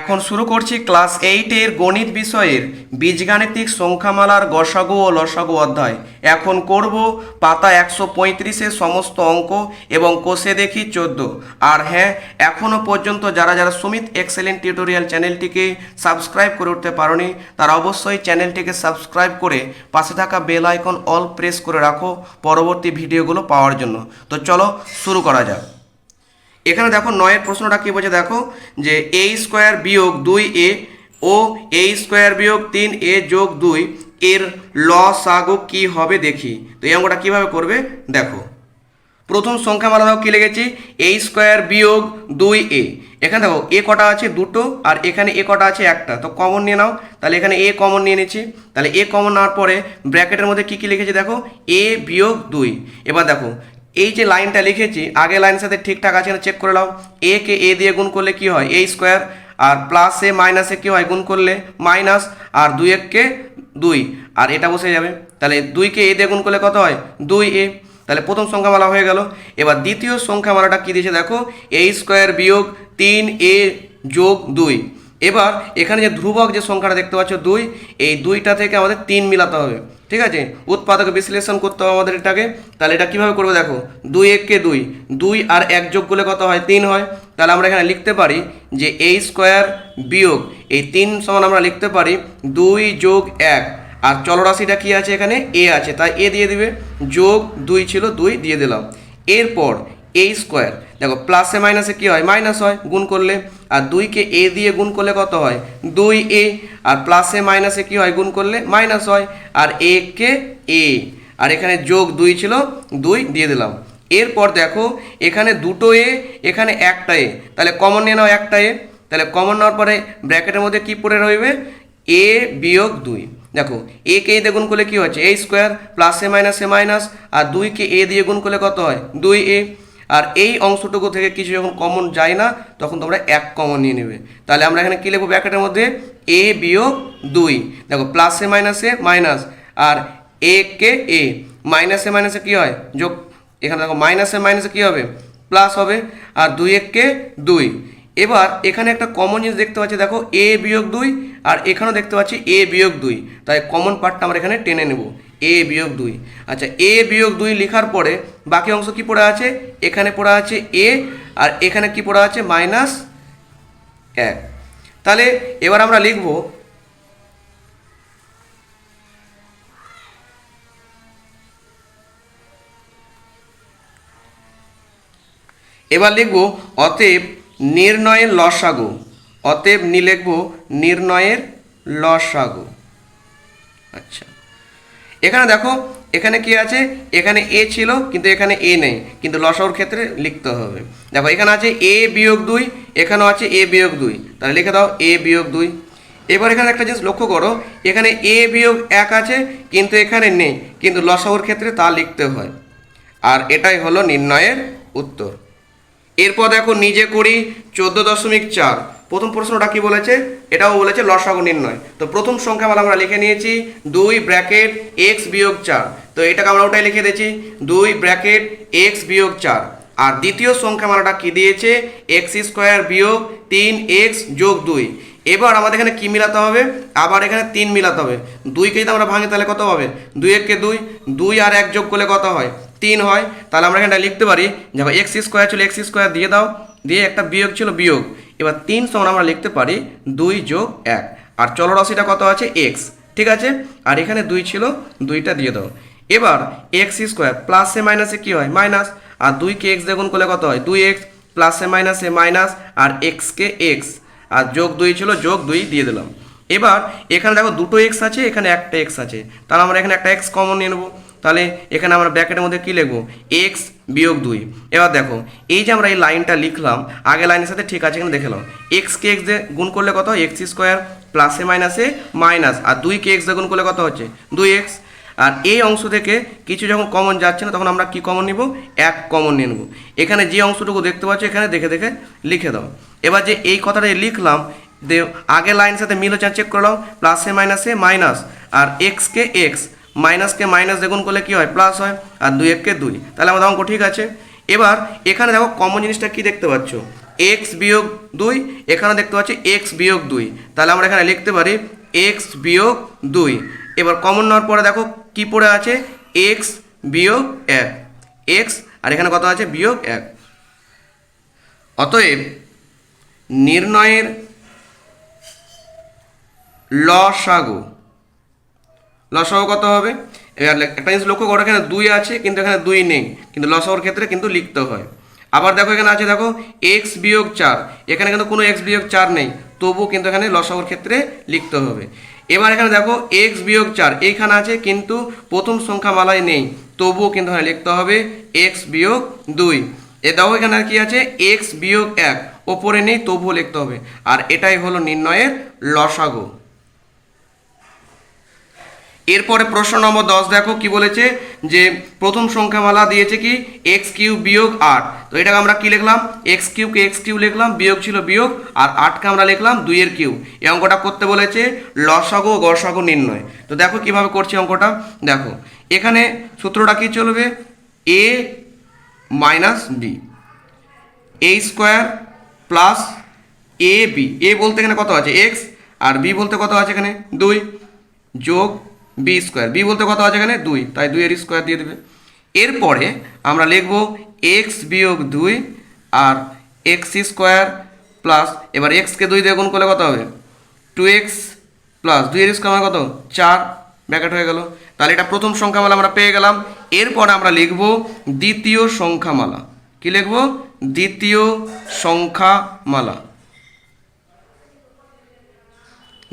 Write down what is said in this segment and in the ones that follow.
এখন শুরু করছি ক্লাস এইটের গণিত বিষয়ের বীজগাণিতিক সংখ্যামালার গসাগু ও লসাগু অধ্যায়। এখন করব পাতা একশো পঁয়ত্রিশের সমস্ত অঙ্ক এবং কোষে দেখি চোদ্দ। আর হ্যাঁ এখনও পর্যন্ত যারা যারা সুমিত এক্সেলেন্ট টিউটোরিয়াল চ্যানেলটিকে সাবস্ক্রাইব করে উঠতে পারোনি, তারা অবশ্যই চ্যানেলটিকে সাবস্ক্রাইব করে পাশে থাকা বেল আইকন অল প্রেস করে রাখো পরবর্তী ভিডিওগুলো পাওয়ার জন্য। তো চলো শুরু করা যাক। এখানে দেখো নয়ের প্রশ্নটা কি বলছে? দেখো যে এ স্কোয়ার বিয়োগ দুই এ ও এ স্কোয়ার বিয়োগ তিন এ যোগ দুই এর ল সাগো কি হবে দেখি। তো এই অঙ্কটা কীভাবে করবে? দেখো। প্রথম সংখ্যা মালা দেখো কী লিখেছি? এ স্কোয়ার বিয়োগ দুই এ এখানে দেখো এ কটা আছে? দুটো। আর এখানে এ কটা আছে? একটা। তো কমন নিয়ে নাও। তাহলে এখানে এ কমন নিয়ে নিচ্ছি। তাহলে এ কমন নেওয়ার পরে ব্র্যাকেটের মধ্যে কী কী লিখেছি দেখো? এ বিয়োগ দুই। এবার দেখো এই যে লাইনটা লিখেছি, আগে লাইনের সাথে ঠিকঠাক আছে না চেক করে নাও। এ কে এ দিয়ে গুণ করলে কি হয়? এ স্কোয়ার আর প্লাসে মাইনাসে কি হয়? গুণ করলে মাইনাস আর দুই এককে দুই। আর এটা বসে যাবে। তাহলে দুইকে এ দিয়ে গুণ করলে কত হয়? দুই এ তাহলে প্রথম সংখ্যামালা হয়ে গেল। এবার দ্বিতীয় সংখ্যামালাটা কী দিয়েছে দেখো? এ স্কোয়ার বিয়োগ তিন এ যোগ দুই। এবার এখানে যে ধ্রুবক যে সংখ্যাটা দেখতে পাচ্ছ, দুই, এই দুইটা থেকে আমাদের তিন মিলাতে হবে। ঠিক আছে? উৎপাদক বিশ্লেষণ করতে হবে আমাদের এটাকে। তাহলে এটা কীভাবে করব দেখো? দুই এককে দুই। দুই আর এক যোগ করলে কত হয়? তিন হয়। তাহলে আমরা এখানে লিখতে পারি যে এই স্কোয়ার বিয়োগ, এই তিন সমান আমরা লিখতে পারি দুই যোগ এক। আর চলরাশিটা কি আছে এখানে? এ আছে। তাই এ দিয়ে দিবে। যোগ দুই ছিল দুই, দিয়ে দিলাম। এরপর এই স্কোয়ার দেখো প্লাসে মাইনাসে কী হয়? মাইনাস হয়, গুণ করলে। আর দুইকে এ দিয়ে গুণ করলে কত হয়? দুই এ আর প্লাসে মাইনাসে কী হয়? গুণ করলে মাইনাস হয়। আর এ কে এ আর এখানে যোগ দুই ছিল, দুই দিয়ে দিলাম। এরপর দেখো, এখানে দুটো এ এখানে একটা এ তাহলে কমন নিয়ে নাও একটা এ তাহলে কমন নেওয়ার পরে ব্র্যাকেটের মধ্যে কী পড়ে রইবে? এ বিয়োগ দুই। দেখো এ কে দিয়ে গুণ করলে কী হচ্ছে এ স্কোয়ার প্লাসে মাইনাসে মাইনাস আর দুইকে এ দিয়ে গুণ করলে কত হয়? দুই এ আর এই অংশটুকু থেকে কিছু যখন কমন যায় না, তখন তোমরা এক কমন নিয়ে নেবে। তাহলে আমরা এখানে কী লিখব? ব্র্যাকেটের মধ্যে এ বিয়োগ দুই। দেখো প্লাসে মাইনাসে মাইনাস আর এ কে এ মাইনাসে মাইনাসে কী হয়? যোগ, এখানে দেখো মাইনাসে মাইনাসে কী হবে? প্লাস হবে, আর দুই এককে দুই। এবার এখানে একটা কমন জিনিস দেখতে পাচ্ছি, দেখো এ বিয়োগ দুই, আর এখানেও দেখতে পাচ্ছি এ বিয়োগ দুই। তাই কমন পার্টটা আমরা এখানে টেনে নেব। এ বিয়োগ দুই। আচ্ছা এ বিয়োগ দুই লেখার পরে বাকি অংশ কি পড়ে আছে? এখানে পড়ে আছে এ আর এখানে কি পড়ে আছে? মাইনাস এক। তাহলে এবার আমরা লিখব এবার লিখব অতএব নির্ণয়ের লসাগু। অতএব নি লিখব নির্ণয়ের লসাগু। আচ্ছা। এখানে দেখো, এখানে কি আছে? এখানে এ ছিল, কিন্তু এখানে এ নেই। কিন্তু লসাগুর ক্ষেত্রে লিখতে হবে। দেখো, এখানে আছে এ বিয়োগ দুই, এখানেও আছে এ বিয়োগ দুই। তাহলে লিখে দাও এ বিয়োগ দুই। এবার এখানে একটা জিনিস লক্ষ্য করো, এখানে এ বিয়োগ এক আছে, কিন্তু এখানে নেই। কিন্তু লসাগুর ক্ষেত্রে তা লিখতে হয়। আর এটাই হলো নির্ণয়ের উত্তর। এরপর দেখো, নিজে করি চোদ্দ দশমিক চার। প্রথম প্রশ্নটা কি বলেছে? এটাও বলেছে লসাগু নির্ণয়। তো প্রথম সংখ্যা সংখ্যামালা আমরা লিখে নিয়েছি দুই ব্র্যাকেট এক্স বিয়োগ চার। তো এটাকে আমরা ওটাই লিখে দিয়েছি দুই ব্র্যাকেট এক্স বিয়োগ চার। আর দ্বিতীয় সংখ্যা সংখ্যামালাটা কি দিয়েছে? এক্স স্কোয়ার বিয়োগ তিন এক্স যোগ দুই। এবার আমাদের এখানে কি মিলাতে হবে? আবার এখানে তিন মিলাতে হবে। দুইকে যদি আমরা ভাঙি তাহলে কত হবে? দুই এককে দুই দুই আর এক যোগ করলে কত হয়? তিন হয়। তাহলে আমরা এখানটা লিখতে পারি, দেখো এক্স স্কোয়ার ছিল এক্স স্কোয়ার দিয়ে দাও। দিয়ে একটা বিয়োগ ছিল বিয়োগ। এবার তিন সমান আমরা লিখতে পারি দুই যোগ এক। আর চলরাশিটা কত আছে? এক্স ঠিক আছে? আর এখানে দুই ছিল, দুইটা দিয়ে দাও। এবার এক্স স্কোয়ার প্লাসে মাইনাসে কী হয়? মাইনাস আর দুইকে এক্স দেখুন করলে কত হয়? দুই এক্স প্লাসে মাইনাসে মাইনাস আর এক্সকে এক্স আর যোগ দুই ছিল, যোগ দুই দিয়ে দিলাম। এবার এখানে দেখো দুটো এক্স আছে, এখানে একটা এক্স আছে। তাহলে আমরা এখানে একটা এক্স কমন নিয়ে নেব। তাহলে এখানে আমরা ব্র্যাকেটের মধ্যে কী লিখব? এক্স বিয়োগ দুই। এবার দেখো, এই যে আমরা এই লাইনটা লিখলাম আগে লাইনের সাথে ঠিক আছে এখানে দেখলাম এক্সকে এক্স দিয়ে গুণ করলে কত এক্স স্কোয়ার প্লাসে মাইনাসে মাইনাস আর দুইকে এক্স দিয়ে গুণ করলে কত হচ্ছে? দুই এক্স আর এই অংশ থেকে কিছু যখন কমন যাচ্ছে না, তখন আমরা কি কমন নিব? এক কমন নিয়ে নেব। এখানে যে অংশটুকু দেখতে পাচ্ছ, এখানে দেখে দেখে লিখে দাও। এবার যে এই কথাটা লিখলাম দে আগে লাইনের সাথে মিল হচ্ছে চেক করলাম প্লাসে মাইনাসে মাইনাস আর এক্সকে এক্স মাইনাসকে মাইনাস দেখুন করলে কী হয়? প্লাস হয়, আর দুই এককে দুই। তাহলে আমাদের অঙ্ক ঠিক আছে? এবার এখানে দেখো কমন জিনিসটা কি দেখতে পাচ্ছ? এক্স বিয়োগ দুই এখানে দেখতে পাচ্ছি এক্স বিয়োগ দুই। তাহলে আমরা এখানে লিখতে পারি এক্স বিয়োগ দুই। এবার কমন নেওয়ার পরে দেখো কি পড়ে আছে? এক্স বিয়োগ এক। এক্স আর এখানে কত আছে? বিয়োগ এক। অতএব নির্ণয়ের লসাগু লসাগু কত হবে? এবার একটা জিনিস লক্ষ্য করো, এখানে দুই আছে, কিন্তু এখানে দুই নেই, কিন্তু লসাগুর ক্ষেত্রে কিন্তু লিখতে হয়। আবার দেখো, এখানে আছে, দেখো এক্স বিয়োগ চার, এখানে কিন্তু কোনো এক্স বিয়োগ চার নেই তবুও কিন্তু এখানে লসাগুর ক্ষেত্রে লিখতে হবে। এবার এখানে দেখো এক্স বিয়োগ চার, এইখানে আছে, কিন্তু প্রথম সংখ্যা মালায় নেই, তবুও কিন্তু এখানে লিখতে হবে এক্স বিয়োগ দুই। এ দেখো, এখানে কি আছে এক্স বিয়োগ এক, ওপরে নেই, তবুও লিখতে হবে। আর এটাই হলো নির্ণয়ের লসাগু। এরপরে প্রশ্ন নম্বর দশ দেখো কি বলেছে যে প্রথম সংখ্যামালা দিয়েছে কি এক্স কিউ বিয়োগ আট। তো এটাকে আমরা কি লিখলাম? এক্স কিউকে এক্স কিউ লিখলাম, বিয়োগ ছিল বিয়োগ, আর আটকে আমরা লিখলাম দুইয়ের কিউ এই অঙ্কটা করতে বলেছে লসাগু ও গসাগু নির্ণয়। তো দেখো কীভাবে করছি অঙ্কটা? দেখো, এখানে সূত্রটা কি চলবে? A minus B A square plus A B A বলতে এখানে কত আছে? এক্স আর বি বলতে কত আছে এখানে? দুই। যোগ বি স্কোয়ার বি বলতে কত আছে এখানে? দুই। তাই দুইয়ের স্কোয়ার দিয়ে দেবে। এরপরে আমরা লিখব এক্স বিয়োগ দুই আর এক্স স্কোয়ার প্লাস এবার এক্সকে দুই দিয়ে গুণ করলে কত হবে? টু এক্স প্লাস দুইয়ের স্কোয়ার মানে কত? চার। ব্যাকেট হয়ে গেল। তাহলে এটা প্রথম সংখ্যামালা আমরা পেয়ে গেলাম। এরপর আমরা লিখব দ্বিতীয় সংখ্যামালা। কি লিখব? দ্বিতীয় সংখ্যামালা।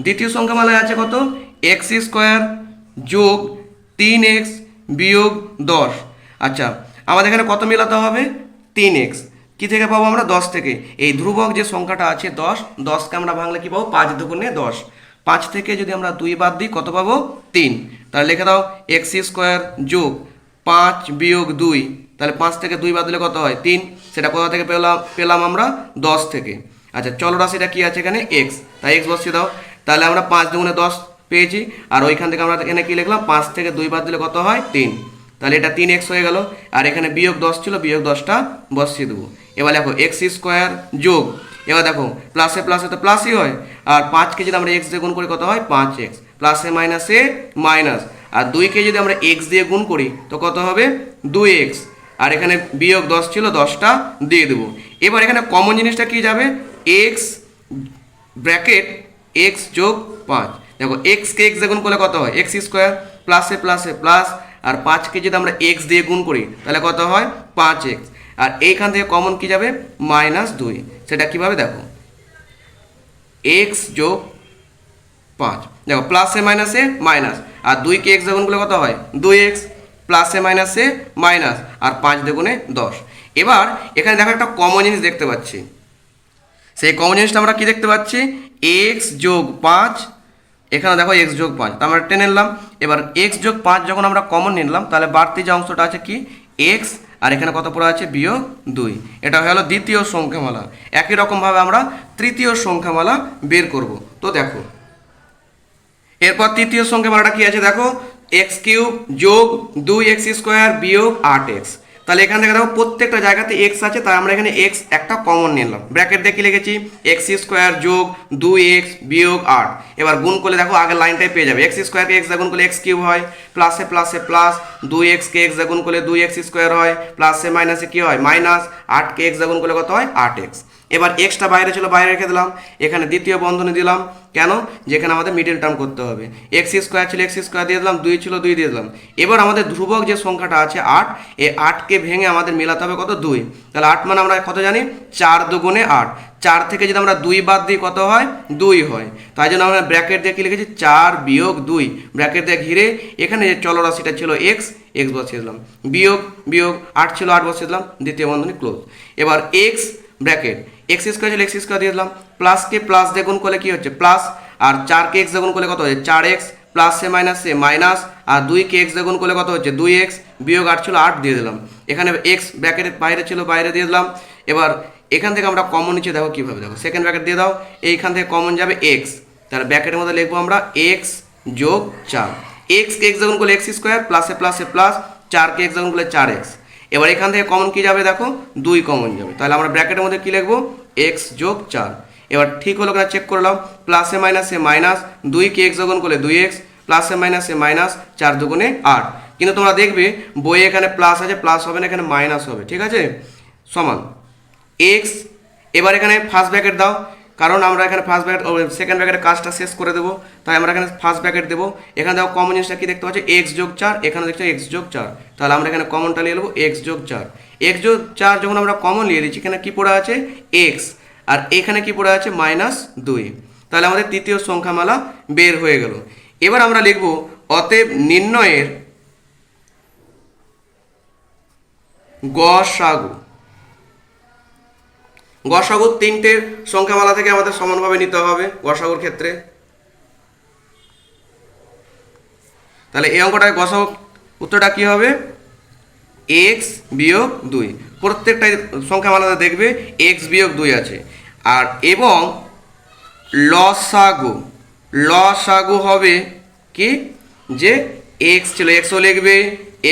দ্বিতীয় সংখ্যামালায় আছে কত? এক্স স্কোয়ার যোগ তিন এক্স বিয়োগ দশ। আচ্ছা আমাদের এখানে কত মেলাতে হবে? তিন এক্স। কী থেকে পাবো আমরা? দশ থেকে। এই ধ্রুবক যে সংখ্যাটা আছে দশ, দশকে আমরা ভাঙলে কী পাবো? পাঁচ দুগুণে দশ। পাঁচ থেকে যদি আমরা দুই বাদ দিই, কত পাবো? তিন। তাহলে লিখে দাও, এক্স স্কোয়ার যোগ পাঁচ বিয়োগ দুই। তাহলে পাঁচ থেকে দুই বাদ দিলে কত হয়? তিন। সেটা কোথা থেকে পেলাম পেলাম আমরা? দশ থেকে। আচ্ছা চলো রাশিটা কি আছে এখানে? এক্স। তাই এক্স বসিয়ে দাও। তাহলে আমরা পাঁচ দুগুণে দশ পেয়েছি। আর ওইখান থেকে আমরা এখানে কি লিখলাম? পাঁচ থেকে দুই বাদ দিলে কত হয়? তিন। তাহলে এটা তিন এক্স হয়ে গেল। আর এখানে বিয়োগ দশ ছিল, বিয়োগ দশটা বসিয়ে দেবো। এবার দেখো, এক্স স্কোয়ার যোগ। এবার দেখো প্লাসে প্লাসে তো প্লাসই হয়। আর পাঁচকে যদি আমরা এক্স দিয়ে গুণ করি, কত হয়? পাঁচ এক্স। প্লাসে মাইনাসে মাইনাস আর দুইকে যদি আমরা এক্স দিয়ে গুণ করি, তো কত হবে? দুই এক্স। আর এখানে বিয়োগ দশ ছিল, দশটা দিয়ে দেবো। এবার এখানে কমন জিনিসটা কি যাবে? এক্স ব্র্যাকেট, এক্স যোগ পাঁচ। দেখো এক্সকে এক্স গুণ করলে কত হয়? এক্স স্কোয়ার প্লাসে প্লাসে প্লাস আর পাঁচকে যদি আমরা এক্স দিয়ে গুণ করি, তাহলে কত হয়? পাঁচ এক্স আর এইখান থেকে কমন কি যাবে? মাইনাস দুই। সেটা কীভাবে দেখো? এক্স যোগ পাঁচ। দেখো প্লাসে মাইনাসে মাইনাস আর দুইকে এক্স দ্বিগুণ করলে কত হয়? দুই এক্স প্লাসে মাইনাসে মাইনাস আর পাঁচ দ্বিগুণে দশ। এবার এখানে দেখো একটা কমন জিনিস দেখতে পাচ্ছি। সেই কমন জিনিসটা আমরা কি দেখতে পাচ্ছি? এক্স যোগ পাঁচ এখানে দেখো এক্স যোগ পাঁচ তা আমরা টেনে নিলাম। এবার এক্স যোগ পাঁচ যখন আমরা কমন নিলাম, তাহলে বাড়তি যে অংশটা আছে কি? এক্স আর এখানে কত পড়ে আছে? বিয়োগ দুই। এটা হয়ে গেলো দ্বিতীয় সংখ্যামালা। একই রকমভাবে আমরা তৃতীয় সংখ্যামালা বের করব। তো দেখো, এরপর তৃতীয় সংখ্যামালাটা কি আছে? দেখো এক্স কিউব যোগ দুই এক্স স্কোয়ার বিয়োগ আট এক্স তাহলে এখান থেকে দেখো প্রত্যেকটা জায়গাতে এক্স আছে তাই আমরা এখানে এক্স একটা কমন নিলাম। ব্র্যাকেট কি লিখেছি? এক্স স্কোয়ার যোগ দুই এক্স বিয়োগ আট। এবার গুণ করলে দেখো আগে লাইনটাই পেয়ে যাবে। এক্স স্কোয়ারকে এক্স গুণ করলে এক্স কিউব হয় প্লাসে প্লাসে প্লাস দুই এক্সকে এক্স গুণ করলে দুই এক্স স্কোয়ার হয় প্লাসে মাইনাসে কী হয়? মাইনাস আটকে এক্স গুণ করলে কত হয়? আট এক্স এবার এক্সটা বাইরে ছিল, বাইরে রেখে দিলাম। এখানে দ্বিতীয় বন্ধনী দিলাম। কেন? যেখানে আমাদের মিডিল টার্ম করতে হবে। এক্স স্কোয়ার ছিল এক্স স্কোয়ার দিয়ে দিলাম, দুই ছিল, দুই দিয়ে দিলাম। এবার আমাদের ধ্রুবক যে সংখ্যাটা আছে আট, এই আটকে ভেঙে আমাদের মেলাতে হবে কত? দুই। তাহলে আট মানে আমরা কত জানি? চার দুগুণে আট। চার থেকে যদি আমরা দুই বাদ দিই, কত হয়? দুই হয়। তাই জন্য আমরা ব্র্যাকেট দিয়ে কি লিখেছি? চার বিয়োগ দুই। ব্র্যাকেট দিয়ে ঘিরে এখানে যে চলরাশিটা ছিল এক্স এক্স বসিয়ে দিলাম। বিয়োগ বিয়োগ, আট ছিল, আট বসিয়ে দিলাম। দ্বিতীয় বন্ধনী ক্লোজ এবার এক্স ব্র্যাকেট এক্স স্কোয়ার ছিল এক্স স্কোয়ার দিয়ে দিলাম প্লাসকে প্লাস দিয়ে গুণ করলে কি হচ্ছে? প্লাস আর চারকে এক্স দিয়ে করলে কত হচ্ছে? চার এক্স প্লাসে মাইনাসে মাইনাস সে মাইনাস আর দুইকে এক্স দিয়ে করলে কত হচ্ছে? দুই এক্স বিয়োগ আট ছিল আট দিয়ে দিলাম। এখানে এক্স ব্র্যাকেটের বাইরে ছিল, বাইরে দিয়ে দিলাম। এবার এখান থেকে আমরা কমন নিচে দেখো কীভাবে দেখো। সেকেন্ড ব্র্যাকেট দিয়ে দাও, এইখান থেকে কমন যাবে এক্স তাহলে ব্র্যাকেটের মধ্যে লিখব আমরা এক্স যোগ চার। এক্সকে এক্স যখন করলে এক্স স্কোয়ার প্লাসে প্লাসে প্লাস চারকে এক্স যখন করলে চার এক্স এবার এখান থেকে কমন কি যাবে দেখো? দুই কমন যাবে। তাহলে আমরা ব্র্যাকেটের মধ্যে কি লিখব? এক্স যোগ চার। এবার ঠিক হলো কিনা চেক করলাম প্লাসে মাইনাসে মাইনাস দুইকে এক্স যোগন করলে দুই এক্স প্লাসে মাইনাসে মাইনাস চার দুগুণে আট। কিন্তু তোমরা দেখবে বইয়ে এখানে প্লাস আছে প্লাস হবে না, এখানে মাইনাস হবে, ঠিক আছে? সমান। এক্স এবার এখানে ফার্স্ট ব্র্যাকেট দাও। কারণ আমরা এখানে ফার্স্ট ব্র্যাকেট সেকেন্ড ব্র্যাকেটের কাজটা শেষ করে দেবো। তাই আমরা এখানে ফার্স্ট ব্র্যাকেট দেবো। এখানে দেখো কমন জিনিসটা কি দেখতে পাচ্ছি? এক্স যোগ চার, এখানে দেখছি এক্স যোগ চার। তাহলে আমরা এখানে কমনটা নিয়ে নেব এক্স যোগ চার। এক্স যোগ চার যখন আমরা কমন নিয়ে দিচ্ছি, এখানে কী পড়ে আছে? এক্স আর এখানে কি পড়ে আছে? মাইনাস দুই। তাহলে আমাদের তৃতীয় সংখ্যামালা বের হয়ে গেল। এবার আমরা লিখব, অতএব নির্ণয়ের গসাগু গসাগুর তিনটে সংখ্যামালা থেকে আমাদের সমানভাবে নিতে হবে গসাগুর ক্ষেত্রে। তাহলে এই অঙ্কটায় গসাগু উত্তরটা কি হবে? এক্স বিয়োগ দুই। প্রত্যেকটা সংখ্যামালাতে দেখবে এক্স বিয়োগ দুই আছে। আর এবং লসাগু লসাগু হবে কি? যে এক্স ছিল এক্সও লিখবে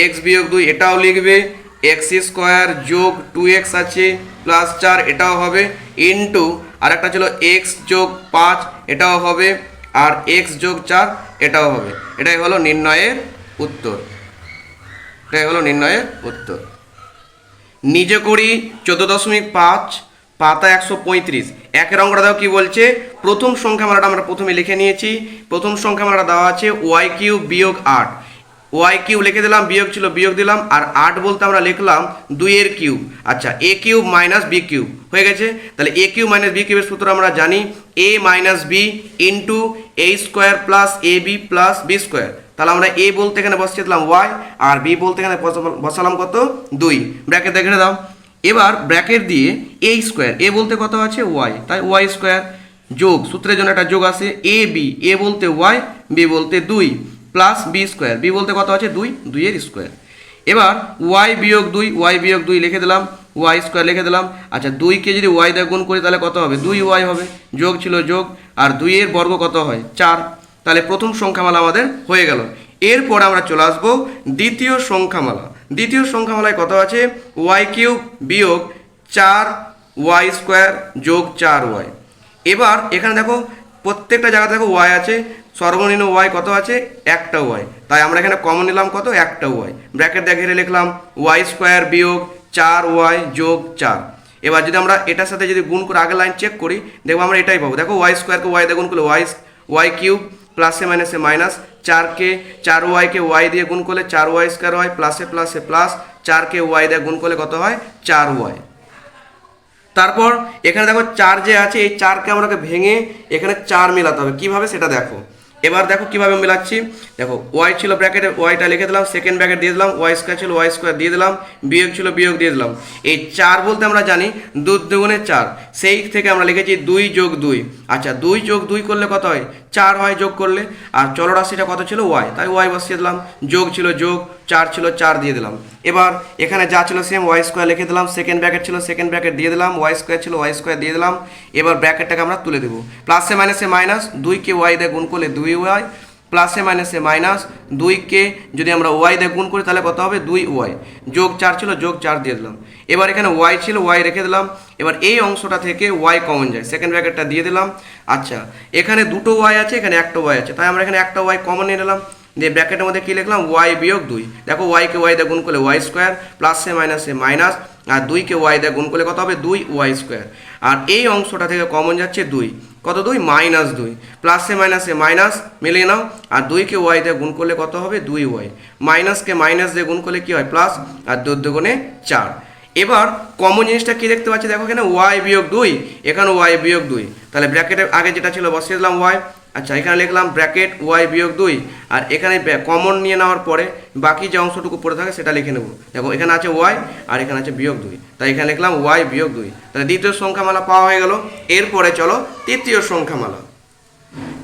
এক্স বিয়োগ দুই, এটাও লিখবে এক্স স্কোয়ার যোগ টু এক্স আছে, প্লাস চার, এটাও হবে ইন্টু আর একটা ছিল এক্স যোগ পাঁচ, এটাও হবে, আর এক্স যোগ চার, এটাও হবে। এটাই হলো নির্ণয়ের উত্তর। এটাই হলো নির্ণয়ের উত্তর। নিজে করি চোদ্দ দশমিক পাঁচ, পাতা একশো পঁয়ত্রিশ। একের অঙ্কটা দাও কি বলছে? প্রথম সংখ্যা মালাটা আমরা প্রথমে লিখে নিয়েছি। প্রথম সংখ্যা মালাটা দেওয়া আছে ওয়াই কিউ বিয়োগ আট। ওয়াই কিউ লিখে দিলাম, বিয়োগ ছিল, বিয়োগ দিলাম, আর আট বলতে আমরা লিখলাম দুইয়ের কিউব। আচ্ছা A cube minus B cube, হয়ে গেছে? তাহলে এ কিউব মাইনাস বি কিউবের সূত্র আমরা জানি A minus B into A square plus A B plus B square. তাহলে আমরা এ বলতে এখানে বসিয়ে দিলাম ওয়াই, আর বি বলতে এখানে বসালাম- বসালাম কত? দুই। ব্র্যাকেট দেখে দাও এবার ব্র্যাকেট দিয়ে এ স্কোয়ার, এ বলতে কত আছে? ওয়াই। তাই ওয়াই স্কোয়ার যোগ, সূত্রের জন্য একটা যোগ আছে, এ বি, এ বলতে ওয়াই, বি বলতে দুই। প্লাস বি স্কোয়ার বি বলতে কত আছে? দুই, দুইয়ের স্কোয়ার এবার ওয়াই বিয়োগ দুই ওয়াই বিয়োগ দুই লিখে দিলাম ওয়াই স্কোয়ার লিখে দিলাম। আচ্ছা দুইকে যদি ওয়াই দিয়ে গুণ করি, তাহলে কত হবে? দুই ওয়াই হবে। যোগ ছিল যোগ, আর দুইয়ের বর্গ কত হয়? চার। তাহলে প্রথম সংখ্যামালা আমাদের হয়ে গেল। এরপর আমরা চলে আসব দ্বিতীয় সংখ্যামালা। দ্বিতীয় সংখ্যামালায় কত আছে? ওয়াই কিউব বিয়োগ চার ওয়াই স্কোয়ার যোগ চার ওয়াই এবার এখানে দেখো, প্রত্যেকটা জায়গা দেখো ওয়াই আছে। সর্বনিম্ন ওয়াই কত আছে? একটা ওয়াই তাই আমরা এখানে কমন নিলাম কত? একটা ওয়াই ব্র্যাকেট দেখে লিখলাম ওয়াই স্কোয়ার বিয়োগ চার ওয়াই যোগ চার। এবার যদি আমরা এটার সাথে যদি গুণ করে আগের লাইন চেক করি, দেখব আমরা এটাই পাবো। দেখো ওয়াই স্কোয়ারকে ওয়াই দিয়ে গুণ করলে ওয়াই ওয়াই কিউব প্লাসে মাইনাসে মাইনাস চারকে চার ওয়াইকে ওয়াই দিয়ে গুণ করলে চার ওয়াই স্কোয়ার ওয়াই প্লাসে প্লাসে প্লাস চারকে ওয়াই দিয়ে গুণ করলে কত হয়? চার ওয়াই তারপর এখানে দেখো চার যে আছে, এই চারকে আমাকে ভেঙে এখানে চার মেলাতে হবে। কীভাবে? সেটা দেখো। এবার দেখো কীভাবে মেলাচ্ছি। দেখো ওয়াই ছিল ব্র্যাকেটে ওয়াইটা লিখে দিলাম সেকেন্ড ব্র্যাকেট দিয়ে দিলাম ওয়াই স্কোয়ার ছিল ওয়াই স্কোয়ার দিয়ে দিলাম, বিয়োগ ছিল, বিয়োগ দিয়ে দিলাম। এই চার বলতে আমরা জানি দু দুগুণে চার। সেই থেকে আমরা লিখেছি দুই যোগ দুই। আচ্ছা দুই যোগ দুই করলে কত হয়? চার হয় যোগ করলে। আর চলরাশিটা কত ছিল? ওয়াই তাই ওয়াই বসিয়ে দিলাম। যোগ ছিল যোগ চার ছিল, চার দিয়ে দিলাম। এবার এখানে যা ছিল সেম ওয়াই স্কোয়ার লিখে দিলাম সেকেন্ড ব্র্যাকেট ছিল সেকেন্ড ব্র্যাকেট দিয়ে দিলাম ওয়াই স্কোয়ার ছিল ওয়াই স্কোয়ার দিয়ে দিলাম, এবার ব্র্যাকেটটাকে আমরা তুলে দেবো। প্লাসে মাইনাসে মাইনাস দুইকে ওয়াই দিয়ে গুণ করলে দুই ওয়াই প্লাসে মাইনাসে মাইনাস দুইকে যদি আমরা ওয়াই দিয়ে গুণ করি তাহলে কত হবে? দুই ওয়াই যোগ চার ছিল, যোগ চার দিয়ে দিলাম। এবার এখানে ওয়াই ছিল ওয়াই রেখে দিলাম। এবার এই অংশটা থেকে ওয়াই কমন যায়। সেকেন্ড ব্র্যাকেটটা দিয়ে দিলাম। আচ্ছা এখানে দুটো ওয়াই আছে, এখানে একটা ওয়াই আছে। তাই আমরা এখানে একটা ওয়াই কমন নিয়ে নিলাম। দিয়ে ব্র্যাকেটের মধ্যে কী লিখলাম? ওয়াই বিয়োগ দুই। দেখো ওয়াইকে ওয়াই দিয়ে গুণ করলে ওয়াই স্কোয়ার প্লাসে মাইনাসে মাইনাস আর দুইকে ওয়াই দিয়ে গুণ করলে কত হবে? দুই ওয়াই স্কোয়ার আর এই অংশটা থেকে কমন যাচ্ছে দুই। কত দুই? মাইনাস দুই। প্লাসে মাইনাসে মাইনাস মিলিয়ে নাও। আর দুইকে ওয়াই দিয়ে গুণ করলে কত হবে? দুই ওয়াই মাইনাসকে মাইনাস দিয়ে গুণ করলে কী হয়? প্লাস আর দু দুগুণে চার। এবার কমন জিনিসটা কী দেখতে পাচ্ছি? দেখো এখানে ওয়াই বিয়োগ দুই। এখানে ওয়াই বিয়োগ দুই। তাহলে ব্র্যাকেটের আগে যেটা ছিল বসিয়ে দিলাম ওয়াই আচ্ছা এখানে লিখলাম ব্র্যাকেট ওয়াই বিয়োগ দুই, আর এখানে কমন নিয়ে নেওয়ার পরে বাকি যে অংশটুকু পড়ে থাকে সেটা লিখে নেব। দেখো, এখানে আছে ওয়াই, আর এখানে আছে বিয়োগ দুই। তাই এখানে লিখলাম ওয়াই বিয়োগ দুই। তাহলে দ্বিতীয় সংখ্যামালা পাওয়া হয়ে গেল। এরপরে চলো তৃতীয় সংখ্যামালা।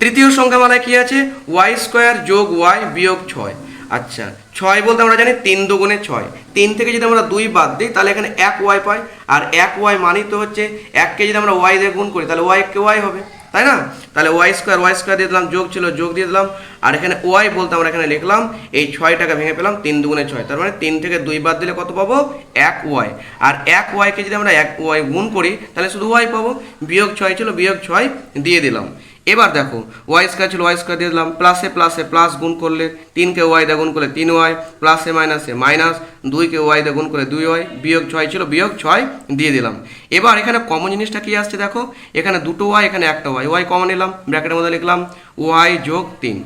তৃতীয় সংখ্যামালায় কি আছে? ওয়াই স্কোয়ার যোগ ওয়াই বিয়োগ ছয়। আচ্ছা ছয় বলতে আমরা জানি তিন দুগুণে ছয়। তিন থেকে যদি আমরা দুই বাদ দিই, তাহলে এখানে এক ওয়াই পাই। আর এক ওয়াই মানেই তো হচ্ছে এককে যদি আমরা ওয়াই দিয়ে গুণ করি, তাহলে ওয়াই কে ওয়াই হবে? তাই না? তাহলে ওয়াই স্কোয়ার ওয়াই স্কোয়ার দিয়ে দিলাম, যোগ ছিল, যোগ দিয়ে দিলাম, আর এখানে ওয়াই বলতে আমরা এখানে লিখলাম, এই ছয়টাকে ভেঙে পেলাম, তিন দুগুণে ছয়, তার মানে তিন থেকে দুই বাদ দিলে কত পাবো? এক ওয়াই আর এক ওয়াইকে যদি আমরা এক ওয়াই গুণ করি, তাহলে শুধু ওয়াই পাবো, বিয়োগ ছয় ছিল, বিয়োগ ছয় দিয়ে দিলাম। এবার দেখো ওয়াই স্কোয়ার ছিল ওয়াই স্কোয়ার দিয়ে দিলাম প্লাসে প্লাসে প্লাস গুণ করলে তিনকে ওয়াই দিয়ে গুণ করলে তিন ওয়াই প্লাসে মাইনাসে মাইনাস দুইকে ওয়াই দিয়ে গুণ করলে দুই ওয়াই বিয়োগ ছয় ছিল, বিয়োগ ছয় দিয়ে দিলাম। এবার এখানে কমন জিনিসটা কি আসছে দেখো, এখানে দুটো ওয়াই এখানে একটা ওয়াই ওয়াই কমন নিলাম ব্র্যাকেটের মধ্যে লিখলাম ওয়াই যোগ তিন।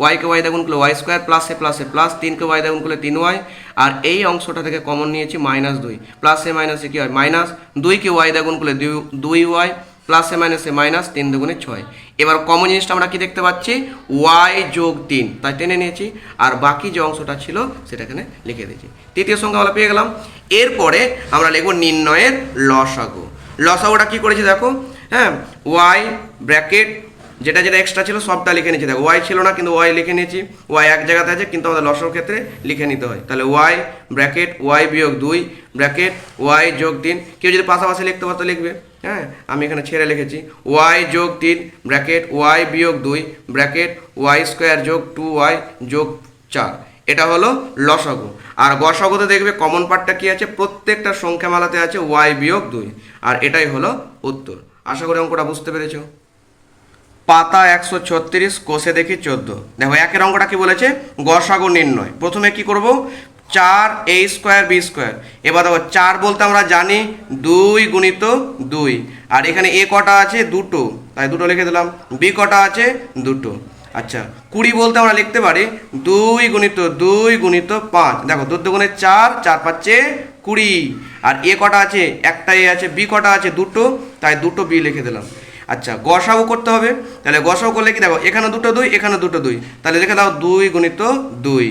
ওয়াইকে ওয়াই দেখুন করলে ওয়াই স্কোয়ার প্লাসে প্লাসে প্লাস তিনকে ওয়াই দেখুন করলে তিন ওয়াই আর এই অংশটা থেকে কমন নিয়েছি মাইনাস দুই। প্লাসে মাইনাসে কী হয়? মাইনাস দুইকে ওয়াই দেখুন করলে দুই দুই ওয়াই প্লাসে মাইনাসে মাইনাস তিন দুগুণে ছয়। এবার কমন জিনিসটা আমরা কি দেখতে পাচ্ছি? ওয়াই যোগ তিন। তাই টেনে নিয়েছি। আর বাকি যে অংশটা ছিল, সেটা এখানে লিখে দিয়েছি। তৃতীয় সংখ্যা আমরা পেয়ে গেলাম। এরপরে আমরা লিখব নির্ণয়ের লসাগু। লসাগুটা কি করেছি দেখো? হ্যাঁ ওয়াই ব্র্যাকেট যেটা যেটা এক্সট্রা ছিল সবটা লিখে নিয়েছি। দেখো ওয়াই ছিল না, কিন্তু ওয়াই লিখে নিয়েছি। ওয়াই এক জায়গাতে আছে, কিন্তু আমাদের লসর ক্ষেত্রে লিখে নিতে হয়। তাহলে ওয়াই ব্র্যাকেট ওয়াই বিয়োগ দুই ব্র্যাকেট ওয়াই যোগ তিন। কেউ যদি পাশাপাশি লিখতে পারতো, লিখবে। হ্যাঁ আমি এখানে ছেড়ে লিখেছি। ওয়াই যোগ তিন ব্র্যাকেট ওয়াই বিয়োগ দুই ব্র্যাকেট ওয়াই স্কোয়ার যোগ টু ওয়াই যোগ চার। এটা হলো লসাগু। আর গসাগুতে দেখবে কমন পার্টটা কি আছে? প্রত্যেকটা সংখ্যামালাতে আছে ওয়াই বিয়োগ দুই। আর এটাই হলো উত্তর। আশা করি অঙ্কটা বুঝতে পেরেছ। পাতা একশো ছত্রিশ, কোষে দেখি চোদ্দ। দেখো, একের অঙ্কটা কি বলেছে? গসাগু নির্ণয়। প্রথমে কি করব? চার এ স্কোয়ার বি স্কোয়ার। এবার দেখো, চার বলতে আমরা জানি দুই গুণিত দুই। আর এখানে এ কটা আছে? দুটো। তাই দুটো লিখে দিলাম। বি কটা আছে? দুটো। আচ্ছা কুড়ি বলতে আমরা লিখতে পারি দুই গুণিত দুই গুণিত পাঁচ। দেখো দুধ গুণে চার চার পাঁচে কুড়ি। আর এ কটা আছে? একটা এ আছে, বি কটা আছে? দুটো। তাই দুটো বি লিখে দিলাম। আচ্ছা গসাও করতে হবে। তাহলে গসাও করলে কি দেখো, এখানে দুটো দুই, এখানে দুটো দুই। তাহলে লিখে দাও দুই গুণিত দুই।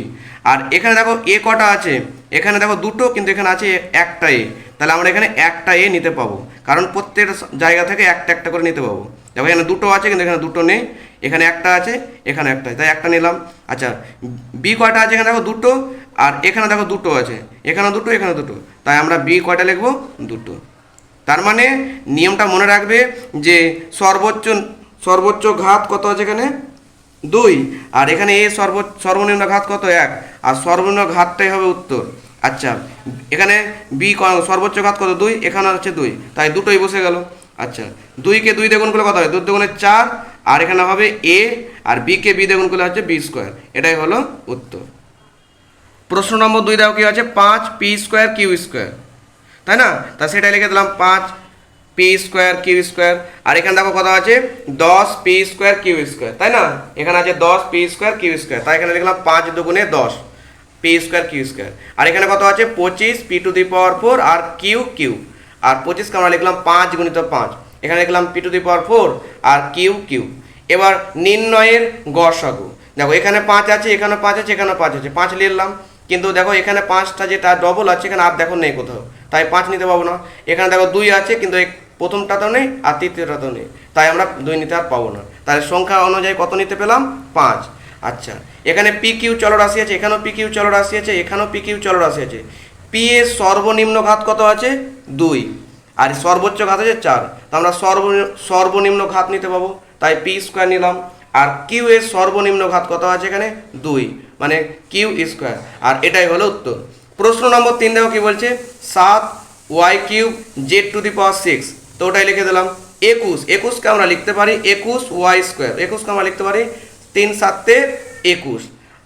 আর এখানে দেখো এ কটা আছে। এখানে দেখো দুটো, কিন্তু এখানে আছে একটা এ। তাহলে আমরা এখানে একটা এ নিতে পাবো। কারণ প্রত্যেকটা জায়গা থেকে একটা একটা করে নিতে পাবো। দেখো এখানে দুটো আছে, কিন্তু এখানে দুটো নেই। এখানে একটা আছে, এখানে একটা তাই একটা নিলাম। আচ্ছা বি কয়টা আছে? এখানে দেখো দুটো। আর এখানে দেখো দুটো আছে। এখানে দুটো এখানে দুটো। তাই আমরা বি কয়টা লিখব? দুটো। তার মানে নিয়মটা মনে রাখবে যে সর্বোচ্চ সর্বোচ্চ ঘাত কত আছে এখানে? দুই। আর এখানে এ সর্ব, সর্বনিম্ন ঘাত কত? এক। আর সর্বনিম্ন ঘাতটাই হবে উত্তর। আচ্ছা এখানে বি ক- সর্বোচ্চ ঘাত কত? দুই। এখানে হচ্ছে দুই। তাই দুটোই বসে গেল। আচ্ছা দুইকে দুই দ্বিগুণ করলে কত হয়? দুই দ্বিগুণে চার। আর এখানে হবে এ। আর বিকে বি দ্বিগুণ করলে হচ্ছে বি স্কোয়ার। এটাই হলো উত্তর। প্রশ্ন নম্বর দুই দেখো কি আছে? পাঁচ পি স্কোয়ার কিউ স্কোয়ার। তাই না? তা সেটাই লিখে দিলাম পাঁচ পি স্কোয়ার কিউ স্কোয়ার। আর এখানে দেখো কত আছে, দশ পি স্কোয়ার কিউ স্কোয়ার, তাই না? এখানে আছে দশ পি স্কোয়ার কিউ স্কোয়ার, তাই এখানে লিখলাম পাঁচ দুগুণে দশ পি স্কোয়ার কিউ স্কোয়ার। আর এখানে কত আছে? পঁচিশ P to the power four R Q Q. আর পঁচিশকে আমরা লিখলাম পাঁচ গুণিত পাঁচ। এখানে লিখলাম P to the power four R Q Q. এবার নির্ণয়ের গসাগু দেখো এখানে পাঁচ আছে, এখানে পাঁচ আছে, এখানে পাঁচ আছে, পাঁচ নিলাম কিন্তু দেখো এখানে পাঁচটা যেটা ডবল আছে, এখানে আর দেখো নেই কোথাও। তাই পাঁচ নিতে পাবো না। এখানে দেখো দুই আছে, কিন্তু প্রথমটাতেও নেই আর তৃতীয়টাতেও নেই। তাই আমরা দুই নিতে আর পাবো না। তাহলে সংখ্যা অনুযায়ী কত নিতে পেলাম? পাঁচ। আচ্ছা এখানে পি কিউ চলরাশি আছে, এখানেও পি কিউ চলরাশি আছে, এখানেও পি কিউ চলরাশি আছে। পি এর সর্বনিম্ন ঘাত কত আছে? দুই। আর সর্বোচ্চ ঘাত আছে চার। তো আমরা সর্ব সর্বনিম্ন ঘাত নিতে পাবো তাই পি স্কোয়ার নিলাম। আর কিউ এর সর্বনিম্ন ঘাত কত আছে এখানে? দুই। মানে কিউ স্কোয়ার আর এটাই হলো উত্তর। প্রশ্ন নম্বর তিন দেখো কি বলছে? সাত Y cube Z to the power six তো ওটাই লিখে দিলাম। একুশ। একুশকে আমরা লিখতে পারি একুশ ওয়াই স্কোয়ার একুশকে আমরা লিখতে পারি তিন সাতে একুশ।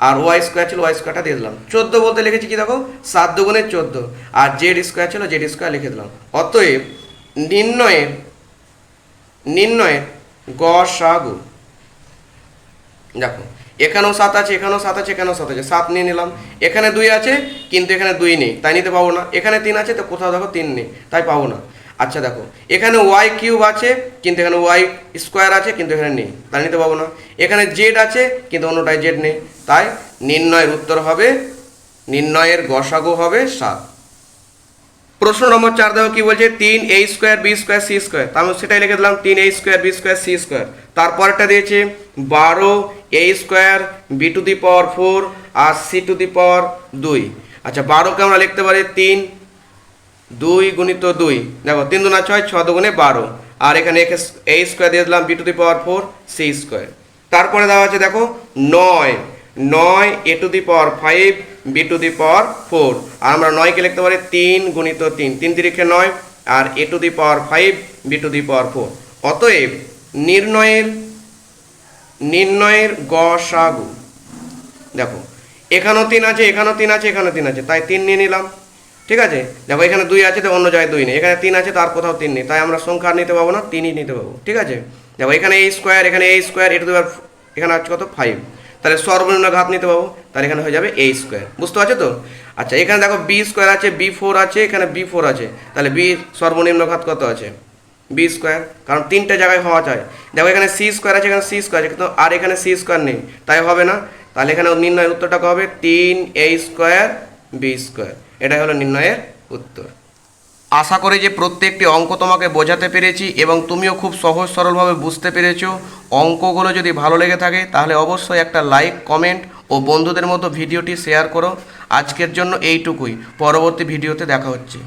আর ওয়াই স্কোয়ার ছিল ওয়াই স্কোয়ারটা দিয়ে দিলাম। চোদ্দ বলতে লিখেছি কি দেখো? সাত দুগুণে চোদ্দ। আর জেড স্কোয়ার ছিল জেড স্কোয়ার লিখে দিলাম। অতএব নির্ণয়ের নির্ণয়ের গসাগু দেখো এখানেও সাত আছে, এখানেও সাত আছে, এখানেও সাত আছে। সাত নিয়ে নিলাম। এখানে দুই আছে, কিন্তু এখানে দুই নেই। তাই নিতে পাবো না। এখানে তিন আছে, তো কোথাও দেখো তিন নেই। তাই পাবো না। আচ্ছা দেখো। এখানে ওয়াই কিউব আছে, কিন্তু এখানে ওয়াই স্কোয়ার আছে, কিন্তু এখানে নেই। তাই নিতে পাবো না। এখানে জেড আছে, কিন্তু অন্যটায় জেড নেই। তাই নির্ণয়ের উত্তর হবে, নির্ণয়ের গসাগু হবে সাত। প্রশ্ন নম্বর চার দেখো কি বলছে? তিন A square B square C square তার মধ্যে সেটাই লিখে দিলাম, তিন A square B square C square তারপরটা দিয়েছে, বারো A square B to the power four R C to the power দুই। আচ্ছা বারোকে আমরা লিখতে পারি তিন দুই গুণিত দুই। দেখো, তিন দুনা ছয়, ছ দুগুণে বারো। আর এখানে এ স্কোয়ার দিয়ে দিলাম B to the power four C square তারপরে দেওয়া আছে, দেখো, নয়। নয় A to the power five B to the power four আর আমরা নয়কে লিখতে পারি? তিন গুণিত তিন। তিন তিরিখে নয়। আর A to the power five B to the power four অতএব নির্ণয়ের নির্ণয়ের গসাগু। দেখো, এখানেও তিন আছে, এখানেও তিন আছে, এখানেও তিন আছে। তাই তিন নিয়ে নিলাম। ঠিক আছে? দেখো, এখানে দুই আছে, তো অন্য জায়গায় দুই নেই। এখানে তিন আছে, তার কোথাও তিন নেই। তাই আমরা সংখ্যা নিতে পাবো না, তিনই নিতে পাবো। ঠিক আছে? দেখো, এখানে এই স্কোয়ার এখানে এই স্কোয়ার এটা দেওয়ার এখানে আছে কত? ফাইভ তাহলে সর্বনিম্ন ঘাত নিতে পাবো। তাহলে এখানে হয়ে যাবে এ স্কোয়ার বুঝতে পারছ তো? আচ্ছা এখানে দেখো বি স্কোয়ার আছে বি ফোর আছে, এখানে বি ফোর আছে। তাহলে বি সর্বনিম্ন ঘাত কত আছে? বি স্কোয়ার কারণ তিনটে জায়গায় হওয়া চাই। দেখো এখানে সি স্কোয়ার আছে, এখানে সি স্কোয়ার আছে, কিন্তু আর এখানে সি স্কোয়ার নেই। তাই হবে না। তাহলে এখানে নির্ণয়ের উত্তরটা হবে তিন এ স্কোয়ার বি স্কোয়ার এটাই হলো নির্ণয়ের উত্তর। আশা করি যে প্রত্যেকটি অঙ্ক তোমাকে বোঝাতে পেরেছি এবং তুমিও খুব সহজ সরলভাবে বুঝতে পেরেছ। অঙ্কগুলো যদি ভালো লেগে থাকে, তাহলে অবশ্যই একটা লাইক, কমেন্ট ও বন্ধুদের মতো ভিডিওটি শেয়ার করো। আজকের জন্য এইটুকুই। পরবর্তী ভিডিওতে দেখা হচ্ছে।